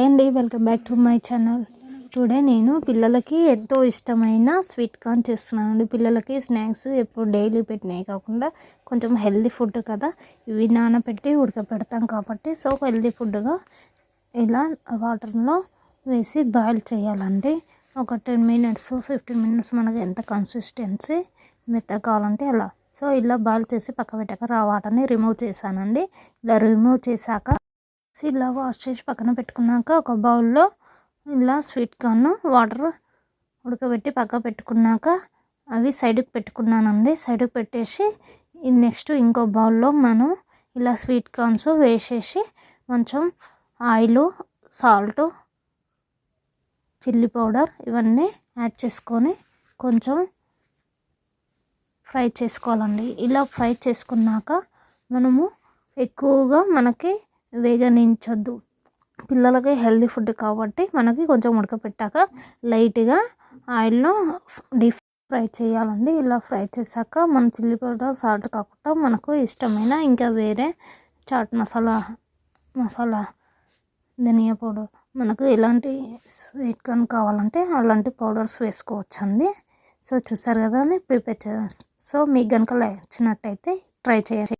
అండి welcome back to my channel. Today నేను పిల్లలకి ఎంతో ఇష్టమైన స్వీట్ కార్న్ చేస్తున్నానండి. పిల్లలకి స్నాక్స్ ఎప్పుడు డైలీ పెట్టినాయి కాకుండా కొంచెం హెల్దీ ఫుడ్ కదా. ఇవి నానబెట్టి ఉడకపెడతాం కాబట్టి సో హెల్దీ ఫుడ్గా ఇలా వాటర్లో వేసి బాయిల్ చేయాలండి. ఒక టెన్ మినిట్స్ ఫిఫ్టీన్ మినిట్స్ మనకు ఎంత కన్సిస్టెన్సీ మెత్త కావాలంటే అలా. సో ఇలా బాయిల్ చేసి పక్క పెట్టాక ఆ వాటర్ని రిమూవ్ చేశానండి. ఇలా రిమూవ్ చేశాక ఇలా వాష్ చేసి పక్కన పెట్టుకున్నాక ఒక బౌల్లో ఇలా స్వీట్ కార్న్ వాటర్ ఉడకబెట్టి పక్క పెట్టుకున్నాక అవి సైడ్కి పెట్టుకున్నానండి. సైడ్కి పెట్టేసి నెక్స్ట్ ఇంకో బౌల్లో మనం ఇలా స్వీట్ కార్న్స్ వేసేసి కొంచెం ఆయిల్ సాల్ట్ చిల్లీ పౌడర్ ఇవన్నీ యాడ్ చేసుకొని కొంచెం ఫ్రై చేసుకోవాలండి. ఇలా ఫ్రై చేసుకున్నాక మనము ఎక్కువగా మనకి వేగనించొద్దు. పిల్లలకి హెల్దీ ఫుడ్ కాబట్టి మనకి కొంచెం ఉడకపెట్టాక లైట్గా ఆయిల్లో డీప్ ఫ్రై చేయాలండి. ఇలా ఫ్రై చేశాక మన చిల్లీ పౌడర్ సాల్ట్ కాకుండా మనకు ఇష్టమైన ఇంకా వేరే చాట్ మసాలా మసాలా ధనియా పౌడర్ మనకు ఎలాంటి స్వీట్ కార్న్ కావాలంటే అలాంటి పౌడర్స్ వేసుకోవచ్చండి. సో చూసారు కదా ప్రిపేర్ చేయాలి సో మీకు కనుక నచ్చినట్టయితే ట్రై చేయండి.